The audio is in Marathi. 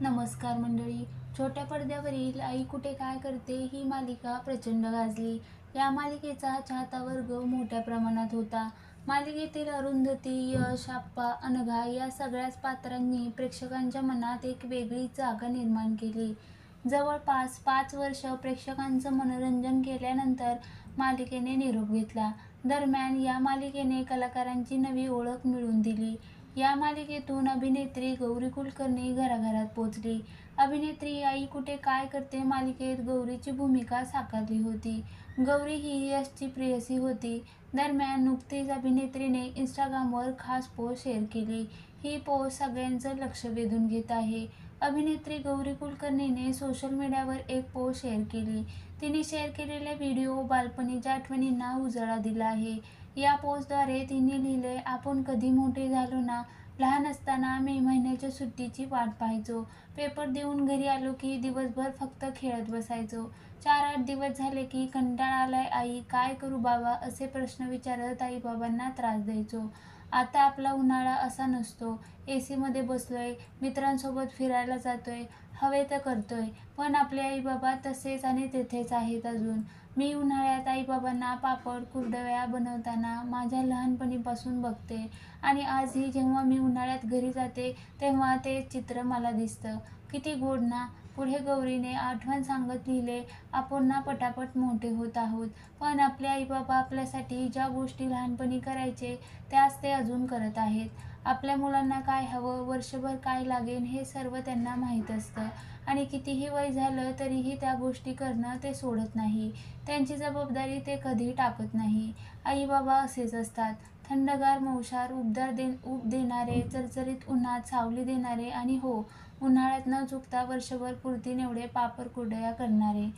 नमस्कार मंडळी. छोट्या पडद्यावरील आई कुठे काय करते ही मालिका प्रचंड गाजली. या मालिकेचा चाहता वर्ग मोठ्या प्रमाणात होता. मालिकेतील अरुंधती यश आप्पा अनघा या सगळ्याच पात्रांनी प्रेक्षकांच्या मनात एक वेगळी जागा निर्माण केली. जवळपास पाच वर्ष प्रेक्षकांचं मनोरंजन केल्यानंतर मालिकेने निरोप घेतला. दरम्यान या मालिकेने कलाकारांची नवी ओळख मिळवून दिली. या मालिकेतून अभिनेत्री गौरी कुलकर्णी घराघरात पोचली. अभिनेत्री आई कुठे काय करते मालिकेत गौरीची भूमिका साकारली होती. गौरी ही यशची प्रेयसी होती. दरम्यान नुकतीच अभिनेत्रीने इंस्टाग्रामवर खास पोस्ट शेअर केली. ही पोस्ट सगळ्यांचं लक्ष वेधून घेत आहे. अभिनेत्री गौरी कुलकर्णीने सोशल मीडियावर एक पोस्ट शेअर केली. तिने शेअर केलेला व्हिडिओ बालपणीच्या आठवणींना उजाळा दिला आहे. या पोस्टद्वारे तिने लिहिले आपण कधी मोठे झालो ना लहान असताना मे महिन्याच्या सुट्टीची वाट पाहायचो. पेपर देऊन घरी आलो की दिवसभर फक्त खेळत बसायचो. चार आठ दिवस झाले की कंटाळा आलाय आई काय करू बाबा? असे प्रश्न विचारत आई बाबांना त्रास द्यायचो. आता आपला उन्हाळा असा नसतो. ए सीमध्ये बसलोय मित्रांसोबत फिरायला जातोय हवे तर करतोय पण आपले आई बाबा तसेच आणि तेथेच आहेत अजून. मी उन्हाळ्यात आईबाबांना पापड कुरडया बनवताना माझ्या लहानपणीपासून बघते. आणि आजही जेव्हा मी उन्हाळ्यात घरी जाते तेव्हा ते चित्र मला दिसतं. किती गोड ना? पुढे गौरीने आठवण सांगत लिहिले आपण ना पटापट मोठे होत आहोत पण आपले आईबाबा आपल्यासाठी ज्या गोष्टी लहानपणी करायचे त्याच ते अजून करत आहेत. आपल्या मुलांना काय हवं वर्षभर काय लागेल हे सर्व त्यांना माहीत असतं. आणि कितीही वय झालं तरीही त्या गोष्टी करणं ते सोडत नाही. त्यांची जबाबदारी ते कधी टाकत नाही. आई बाबा असेच असतात. थंडगार मौशार उबदार दे उब देणारे चरचरीत उन्हात सावली देणारे आणि हो उन्हाळ्यात न चुकता वर्षभर पुरतीन एवढे पापड कुरडया करणारे.